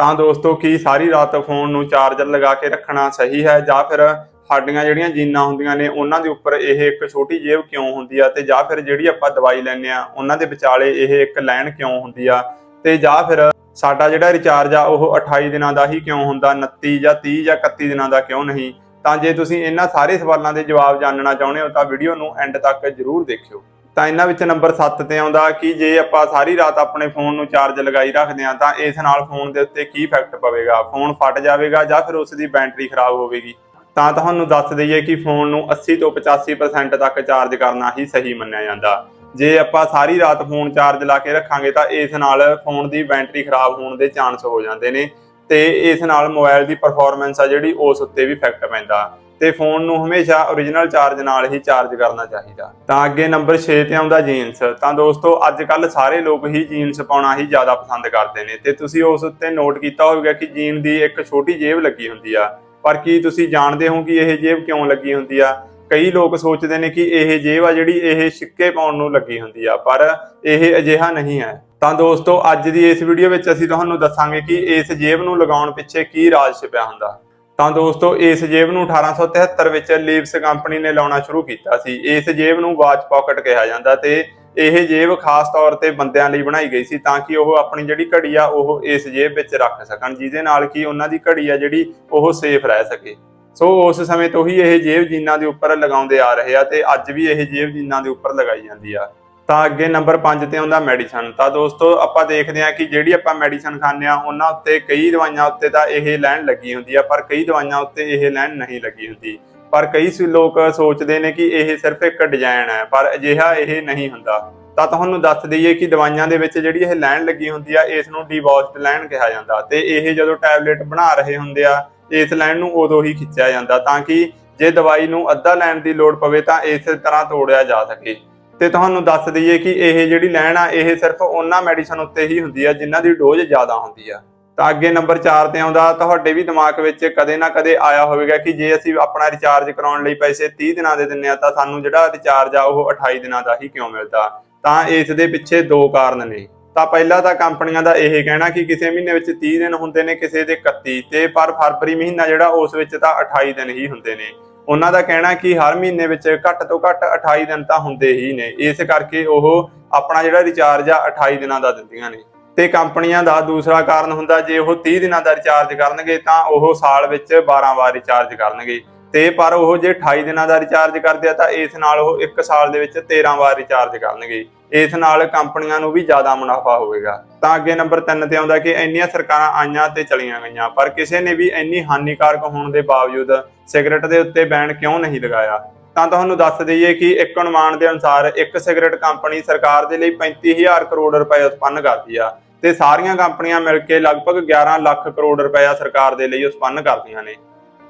ਤਾਂ ਦੋਸਤੋ ਕੀ ਸਾਰੀ ਰਾਤ ਫੋਨ ਨੂੰ ਚਾਰਜਰ ਲਗਾ ਕੇ ਰੱਖਣਾ ਸਹੀ ਹੈ ਜਾਂ ਫਿਰ ਸਾਡੀਆਂ ਜਿਹੜੀਆਂ ਜੀਨਾਂ ਹੁੰਦੀਆਂ ਨੇ ਉਹਨਾਂ ਦੇ ਉੱਪਰ ਇਹ ਇੱਕ ਛੋਟੀ ਜੇਬ ਕਿਉਂ ਹੁੰਦੀ ਆ ਤੇ ਜਾਂ ਫਿਰ ਜਿਹੜੀ ਆਪਾਂ ਦਵਾਈ ਲੈਂਦੇ ਆ, ਉਹਨਾਂ ਦੇ ਵਿਚਾਲੇ ਇਹ ਇੱਕ ਲਾਈਨ ਕਿਉਂ ਹੁੰਦੀ ਆ ਤੇ ਜਾਂ ਫਿਰ ਸਾਡਾ ਜਿਹੜਾ ਰਿਚਾਰਜ ਆ, ਉਹ 28 ਦਿਨਾਂ ਦਾ ਹੀ ਕਿਉਂ ਹੁੰਦਾ 29 ਜਾਂ 30 ਜਾਂ 31 ਦਿਨਾਂ ਦਾ ਕਿਉਂ ਨਹੀਂ? ਤਾਂ ਜੇ ਤੁਸੀਂ ਇਹਨਾਂ ਸਾਰੇ ਸਵਾਲਾਂ ਦੇ ਜਵਾਬ ਜਾਣਨਾ ਚਾਹੁੰਦੇ ਹੋ ਤਾਂ ਵੀਡੀਓ ਨੂੰ ਐਂਡ ਤੱਕ ਜਰੂਰ ਦੇਖਿਓ। ਤਾਂ ਇਹਨਾਂ ਵਿੱਚ ਨੰਬਰ 7 ਤੇ ਆਉਂਦਾ ਕਿ ਜੇ ਆਪਾਂ ਸਾਰੀ ਰਾਤ ਆਪਣੇ ਫੋਨ ਨੂੰ ਚਾਰਜ ਲਗਾਈ ਰੱਖਦੇ ਹਾਂ, ਤਾਂ ਇਸ ਨਾਲ ਫੋਨ ਦੇ ਉੱਤੇ ਕੀ ਇਫੈਕਟ ਪਵੇਗਾ? ਫੋਨ ਫਟ ਜਾਵੇਗਾ ਜਾਂ ਫਿਰ ਉਸ ਦੀ ਬੈਟਰੀ ਖਰਾਬ ਹੋਵੇਗੀ? ਤਾਂ ਤੁਹਾਨੂੰ ਦੱਸ ਦਈਏ ਕਿ ਫੋਨ ਨੂੰ 80 ਤੋਂ 85% ਤੱਕ ਚਾਰਜ ਕਰਨਾ ਹੀ ਸਹੀ ਮੰਨਿਆ ਜਾਂਦਾ। ਜੇ ਆਪਾਂ ਸਾਰੀ ਰਾਤ ਫੋਨ ਚਾਰਜ ਲਾ ਕੇ ਰੱਖਾਂਗੇ, ਤਾਂ ਇਸ ਨਾਲ ਫੋਨ ਦੀ ਬੈਟਰੀ ਖਰਾਬ ਹੋਣ ਦੇ ਚਾਂਸ ਹੋ ਜਾਂਦੇ ਨੇ ਤੇ ਇਸ ਨਾਲ ਮੋਬਾਈਲ ਦੀ ਪਰਫਾਰਮੈਂਸ ਆ ਜਿਹੜੀ, ਉਸ ਉੱਤੇ ਵੀ ਇਫੈਕਟ ਪੈਂਦਾ। ਤੇ ਫੋਨ ਨੂੰ ਹਮੇਸ਼ਾ origignal ਚਾਰਜ ਨਾਲ ਹੀ ਚਾਰਜ ਕਰਨਾ ਚਾਹੀਦਾ। ਤਾਂ ਅੱਗੇ ਨੰਬਰ 6 ਤੇ ਆਉਂਦਾ ਜੀਨਸ ਤਾਂ ਦੋਸਤੋ ਅੱਜ ਕੱਲ ਸਾਰੇ ਲੋਕ ਹੀ ਜੀਨਸ ਪਾਉਣਾ ਹੀ ਜ਼ਿਆਦਾ ਪਸੰਦ ਕਰਦੇ ਨੇ। ਤੇ ਤੁਸੀਂ ਉਸ ਉੱਤੇ ਨੋਟ ਕੀਤਾ ਹੋਵੇਗਾ ਕਿ ਜੀਨ ਦੀ ਇੱਕ ਛੋਟੀ ਜੇਬ ਲੱਗੀ ਹੁੰਦੀ ਆ। ਪਰ ਕੀ ਤੁਸੀਂ ਜਾਣਦੇ ਹੋ ਕਿ ਇਹ ਜੇਬ ਕਿਉਂ ਲੱਗੀ ਹੁੰਦੀ ਆ? ਕਈ ਲੋਕ ਸੋਚਦੇ ਨੇ ਕਿ ਇਹ ਜੇਬ ਆ ਜਿਹੜੀ ਇਹ ਸਿੱਕੇ ਪਾਉਣ ਨੂੰ ਲੱਗੀ ਹੁੰਦੀ ਆ, ਪਰ ਇਹ ਅਜਿਹਾ ਨਹੀਂ ਹੈ। ਤਾਂ ਦੋਸਤੋ, ਅੱਜ ਦੀ ਇਸ ਵੀਡੀਓ ਵਿੱਚ ਅਸੀਂ ਤੁਹਾਨੂੰ ਦੱਸਾਂਗੇ ਕਿ ਇਸ ਜੇਬ ਨੂੰ ਲਗਾਉਣ ਪਿੱਛੇ ਕੀ ਰਾਜ ਛਿਪਿਆ ਹੁੰਦਾ। ਤਾਂ ਦੋਸਤੋ, ਇਸ ਜੇਬ ਨੂੰ 1873 ਵਿੱਚ ਲੀਵਸ ਕੰਪਨੀ ਨੇ ਲਾਉਣਾ ਸ਼ੁਰੂ ਕੀਤਾ ਸੀ। ਇਸ ਜੇਬ ਨੂੰ ਵਾਚ ਪਾਕਟ ਕਿਹਾ ਜਾਂਦਾ ਤੇ ਇਹ ਜੇਬ ਖਾਸ ਤੌਰ ਤੇ ਬੰਦਿਆਂ ਲਈ ਬਣਾਈ ਗਈ ਸੀ ਤਾਂ ਕਿ ਉਹ ਆਪਣੀ ਜਿਹੜੀ ਘੜੀ ਆ, ਉਹ ਇਸ ਜੇਬ ਵਿੱਚ ਰੱਖ ਸਕਣ, ਜਿਹਦੇ ਨਾਲ ਕਿ ਉਹਨਾਂ ਦੀ ਘੜੀ ਆ ਜਿਹੜੀ, ਉਹ ਸੇਫ ਰਹਿ ਸਕੇ। ਸੋ ਉਸ ਸਮੇਂ ਤੋਂ ਹੀ ਇਹ ਜੇਬ ਜੀਨਾਂ ਦੇ ਉੱਪਰ ਲਗਾਉਂਦੇ ਆ ਰਹੇ ਆ ਤੇ ਅੱਜ ਵੀ ਇਹ ਜੇਬ ਜੀਨਾਂ ਦੇ ਉੱਪਰ ਲਗਾਈ ਜਾਂਦੀ ਆ। ਤਾਂ ਅੱਗੇ ਨੰਬਰ 5 ਤੇ ਆਉਂਦਾ ਮੈਡੀਸਨ ਤਾਂ ਦੋਸਤੋ, ਆਪਾਂ ਦੇਖਦੇ ਹਾਂ ਕਿ ਜਿਹੜੀ ਆਪਾਂ ਮੈਡੀਸਨ ਖਾਂਦੇ ਆ ਉਹਨਾਂ ਉੱਤੇ ਕਈ ਦਵਾਈਆਂ ਉੱਤੇ ਤਾਂ ਇਹ ਲਾਈਨ ਲੱਗੀ ਹੁੰਦੀ ਆ, ਪਰ ਕਈ ਦਵਾਈਆਂ ਉੱਤੇ ਇਹ ਲਾਈਨ ਨਹੀਂ ਲੱਗੀ ਹੁੰਦੀ। ਪਰ ਕਈ ਸ- ਲੋਕ ਸੋਚਦੇ ਨੇ ਕਿ ਇਹ ਸਿਰਫ ਇੱਕ ਡਿਜ਼ਾਈਨ ਹੈ, ਪਰ ਅਜਿਹਾ ਇਹ ਨਹੀਂ ਹੁੰਦਾ। ਤਾਂ ਤੁਹਾਨੂੰ ਦੱਸ ਦਈਏ ਕਿ ਦਵਾਈਆਂ ਦੇ ਵਿੱਚ ਜਿਹੜੀ ਇਹ ਲਾਈਨ ਲੱਗੀ ਹੁੰਦੀ ਆ, ਇਸ ਨੂੰ ਡੀਵੌਸਡ ਲਾਈਨ ਕਿਹਾ ਜਾਂਦਾ। ਤੇ ਇਹ ਜਦੋਂ ਟੈਬਲੇਟ ਬਣਾ ਰਹੇ ਹੁੰਦੇ ਆ, ਇਸ ਲਾਈਨ ਨੂੰ ਉਦੋਂ ਹੀ ਖਿੱਚਿਆ ਜਾਂਦਾ, ਤਾਂ ਕਿ ਜੇ ਦਵਾਈ ਨੂੰ ਅੱਧਾ ਲੈਣ ਦੀ ਲੋੜ ਪਵੇ, ਤਾਂ ਇਸ ਤਰ੍ਹਾਂ ਤੋੜਿਆ ਜਾ ਸਕੇ। ਤੇ ਤੁਹਾਨੂੰ ਦੱਸ ਦਈਏ ਕਿ ਇਹ ਜਿਹੜੀ ਲੈਣ ਆ, ਇਹ ਸਿਰਫ ਉਹਨਾਂ ਮੈਡੀਸਨ ਉੱਤੇ ਹੀ ਹੁੰਦੀ ਆ, ਜਿਨ੍ਹਾਂ ਦੀ ਡੋਜ਼ ਜ਼ਿਆਦਾ ਹੁੰਦੀ ਆ। ਤਾਂ ਅੱਗੇ ਨੰਬਰ 4 ਤੇ ਆਉਂਦਾ, ਤੁਹਾਡੇ ਵੀ ਦਿਮਾਗ ਵਿੱਚ ਕਦੇ ਨਾ ਕਦੇ ਆਇਆ ਹੋਵੇਗਾ ਕਿ ਜੇ ਅਸੀਂ ਆਪਣਾ ਰਿਚਾਰਜ ਕਰਾਉਣ ਲਈ ਪੈਸੇ 30 ਦਿਨਾਂ ਦੇ ਦਿੰਨੇ ਆ, ਤਾਂ ਸਾਨੂੰ ਜਿਹੜਾ ਰਿਚਾਰਜ ਆ, ਉਹ 28 ਦਿਨਾਂ ਦਾ ਹੀ ਕਿਉਂ ਮਿਲਦਾ? ਤਾਂ ਇਸ ਦੇ ਪਿੱਛੇ ਦੋ ਕਾਰਨ ਨੇ। ਤਾਂ ਪਹਿਲਾ ਤਾਂ ਕੰਪਨੀਆਂ ਦਾ ਇਹ ਕਹਿਣਾ ਕਿ ਕਿਸੇ ਮਹੀਨੇ ਵਿੱਚ 30 ਦਿਨ ਹੁੰਦੇ ਨੇ, ਕਿਸੇ ਦੇ 31 ਤੇ ਪਰ ਫਰਵਰੀ ਮਹੀਨਾ ਜਿਹੜਾ, ਉਸ ਵਿੱਚ ਤਾਂ 28 ਦਿਨ ਹੀ ਹੁੰਦੇ ਨੇ। ਉਹਨਾਂ ਦਾ ਕਹਿਣਾ ਕਿ ਹਰ ਮਹੀਨੇ ਵਿੱਚ ਘੱਟ ਤੋਂ ਘੱਟ 28 ਦਿਨ ਤਾਂ ਹੁੰਦੇ ਹੀ ਨੇ। ਇਸ ਕਰਕੇ ਉਹ ਆਪਣਾ ਜਿਹੜਾ ਰਿਚਾਰਜ ਆ 28 ਦਿਨਾਂ ਦਾ ਦਿੰਦੀਆਂ ਨੇ। ਤੇ ਕੰਪਨੀਆਂ ਦਾ ਦੂਸਰਾ ਕਾਰਨ ਹੁੰਦਾ, ਜੇ ਉਹ 30 ਦਿਨਾਂ ਦਾ ਰਿਚਾਰਜ ਕਰਨਗੇ, ਤਾਂ ਉਹ ਸਾਲ ਵਿੱਚ 12 ਵਾਰ ਰਿਚਾਰਜ ਕਰਨਗੇ। ਤੇ ਪਰ ਉਹ ਜੇ 28 ਦਿਨਾਂ ਦਾ ਰਿਚਾਰਜ ਕਰਦੇ ਆ ਤਾਂ ਇਸ ਨਾਲ ਉਹ 1 ਸਾਲ ਦੇ ਵਿੱਚ 13 ਵਾਰ ਰਿਚਾਰਜ ਕਰਨਗੇ। ਇਸ ਨਾਲ ਕੰਪਨੀਆਂ ਨੂੰ ਵੀ ਜ਼ਿਆਦਾ ਮੁਨਾਫਾ ਹੋਵੇਗਾ। ਤਾਂ ਅੱਗੇ ਨੰਬਰ 3 ਤੇ ਆਉਂਦਾ ਕਿ ਇੰਨੀਆਂ ਸਰਕਾਰਾਂ ਆਈਆਂ ਤੇ ਚਲੀਆਂ ਗਈਆਂ, ਪਰ ਕਿਸੇ ਨੇ ਵੀ ਇੰਨੀ ਹਾਨੀਕਾਰਕ ਹੋਣ ਦੇ ਬਾਵਜੂਦ ਸਿਗਰਟ ਦੇ ਉੱਤੇ ਬੈਨ ਕਿਉਂ ਨਹੀਂ ਲਗਾਇਆ? ਤਾਂ ਤੁਹਾਨੂੰ ਦੱਸ ਦਈਏ ਕਿ ਇੱਕ ਅਨੁਮਾਨ ਦੇ ਅਨੁਸਾਰ ਇੱਕ ਸਿਗਰਟ ਕੰਪਨੀ ਸਰਕਾਰ ਦੇ ਲਈ 35000 ਕਰੋੜ ਰੁਪਏ ਉਤਪੰਨ ਕਰਦੀ ਆ ਤੇ ਸਾਰੀਆਂ ਕੰਪਨੀਆਂ ਮਿਲ ਕੇ ਲਗਭਗ 11 ਲੱਖ ਕਰੋੜ ਰੁਪਇਆ ਸਰਕਾਰ ਦੇ ਲਈ ਉਤਪੰਨ ਕਰਦੀਆਂ ਨੇ।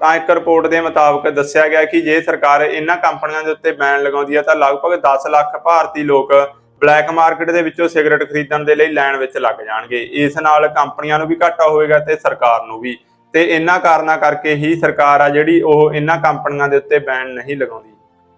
ਤਾਂ ਇੱਕ ਰਿਪੋਰਟ ਦੇ ਮੁਤਾਬਕ ਦੱਸਿਆ ਗਿਆ ਕਿ ਜੇ ਸਰਕਾਰ ਇਹਨਾਂ ਕੰਪਨੀਆਂ ਦੇ ਉੱਤੇ ਬੈਨ ਲਗਾਉਂਦੀ ਹੈ ਤਾਂ ਲਗਭਗ 10 ਲੱਖ ਭਾਰਤੀ ਲੋਕ ਬਲੈਕ ਮਾਰਕੀਟ ਦੇ ਵਿੱਚੋਂ ਸਿਗਰਟ ਖਰੀਦਣ ਦੇ ਲਈ ਲਾਈਨ ਵਿੱਚ ਲੱਗ ਜਾਣਗੇ। ਇਸ ਨਾਲ ਕੰਪਨੀਆਂ ਨੂੰ ਵੀ ਘਾਟਾ ਹੋਵੇਗਾ ਤੇ ਸਰਕਾਰ ਨੂੰ ਵੀ। ਤੇ ਇਹਨਾਂ ਕਾਰਨਾਂ ਕਰਕੇ ਹੀ ਸਰਕਾਰ ਆ ਜਿਹੜੀ ਉਹ ਇਹਨਾਂ ਕੰਪਨੀਆਂ ਦੇ ਉੱਤੇ ਬੈਨ ਨਹੀਂ ਲਗਾਉਂਦੀ।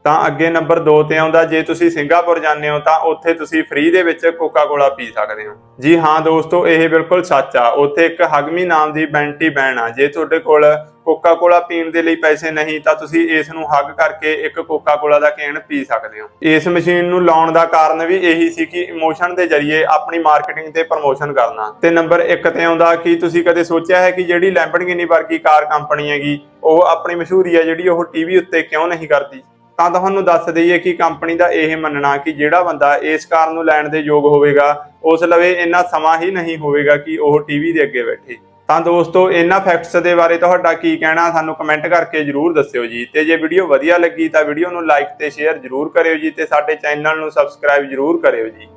ਤਾਂ ਅੱਗੇ ਨੰਬਰ 2 ਤੇ ਆਉਂਦਾ, ਜੇ ਤੁਸੀਂ ਸਿੰਗਾਪੁਰ ਜਾਂਦੇ ਹੋ, ਤਾਂ ਉੱਥੇ ਤੁਸੀਂ ਫ੍ਰੀ ਦੇ ਵਿੱਚ ਕੋਕਾ ਕੋਲਾ ਪੀ ਸਕਦੇ ਹੋ। ਜੀ ਹਾਂ ਦੋਸਤੋ, ਇਹ ਬਿਲਕੁਲ ਸੱਚ ਆ। ਉੱਥੇ ਇੱਕ ਹਗਮੀ ਨਾਮ ਦੀ ਬੈਂਟੀ ਬੈਨ ਆ। ਜੇ ਤੁਹਾਡੇ ਕੋਲ ਕੋਕਾ ਕੋਲਾ ਪੀਣ ਦੇ ਲਈ ਪੈਸੇ ਨਹੀਂ, ਤਾਂ ਤੁਸੀਂ ਇਸ ਨੂੰ ਹੱਗ ਕਰਕੇ ਇੱਕ ਕੋਕਾ ਕੋਲਾ ਦਾ ਕੇਨ ਪੀ ਸਕਦੇ ਹੋ। ਇਸ ਮਸ਼ੀਨ ਨੂੰ ਲਾਉਣ ਦਾ ਕਾਰਨ ਵੀ ਇਹੀ ਸੀ ਕਿ ਇਮੋਸ਼ਨ ਦੇ ਜ਼ਰੀਏ ਆਪਣੀ ਮਾਰਕੀਟਿੰਗ ਤੇ ਪ੍ਰਮੋਸ਼ਨ ਕਰਨਾ। ਤੇ ਨੰਬਰ 1 ਤੇ ਆਉਂਦਾ ਕਿ ਤੁਸੀਂ ਕਦੇ ਸੋਚਿਆ ਹੈ ਕਿ ਜਿਹੜੀ ਲੈਂਬਰਗਿਨੀ ਵਰਗੀ ਕਾਰ ਕੰਪਨੀ ਹੈਗੀ, ਉਹ ਆਪਣੀ ਮਸ਼ਹੂਰੀ ਹੈ ਜਿਹੜੀ ਉਹ ਟੀਵੀ ਉੱਤੇ ਕਿਉਂ ਨਹੀਂ ਕਰਦੀ? ਤਾਂ ਤੁਹਾਨੂੰ ਦੱਸ ਦਈਏ ਕਿ ਕੰਪਨੀ ਦਾ ਇਹ ਮੰਨਣਾ ਕਿ ਜਿਹੜਾ ਬੰਦਾ ਇਸ ਕਾਰ ਨੂੰ ਲੈਣ ਦੇ ਯੋਗ ਹੋਵੇਗਾ, ਉਸ ਲਵੇ ਇੰਨਾ ਸਮਾਂ ਹੀ ਨਹੀਂ ਹੋਵੇਗਾ ਕਿ ਉਹ ਟੀਵੀ ਦੇ ਅੱਗੇ ਬੈਠੇ। ਤਾਂ ਦੋਸਤੋ, ਇਹਨਾਂ ਫੈਕਟਸ ਦੇ ਬਾਰੇ ਤੁਹਾਡਾ ਕੀ ਕਹਿਣਾ, ਸਾਨੂੰ ਕਮੈਂਟ ਕਰਕੇ ਜਰੂਰ ਦੱਸਿਓ ਜੀ। ਤੇ ਜੇ ਵੀਡੀਓ ਵਧੀਆ ਲੱਗੀ ਤਾਂ ਵੀਡੀਓ ਨੂੰ ਲਾਈਕ ਤੇ ਸ਼ੇਅਰ ਜਰੂਰ ਕਰਿਓ ਜੀ ਤੇ ਸਾਡੇ ਚੈਨਲ ਨੂੰ ਸਬਸਕ੍ਰਾਈਬ ਜਰੂਰ ਕਰਿਓ ਜੀ।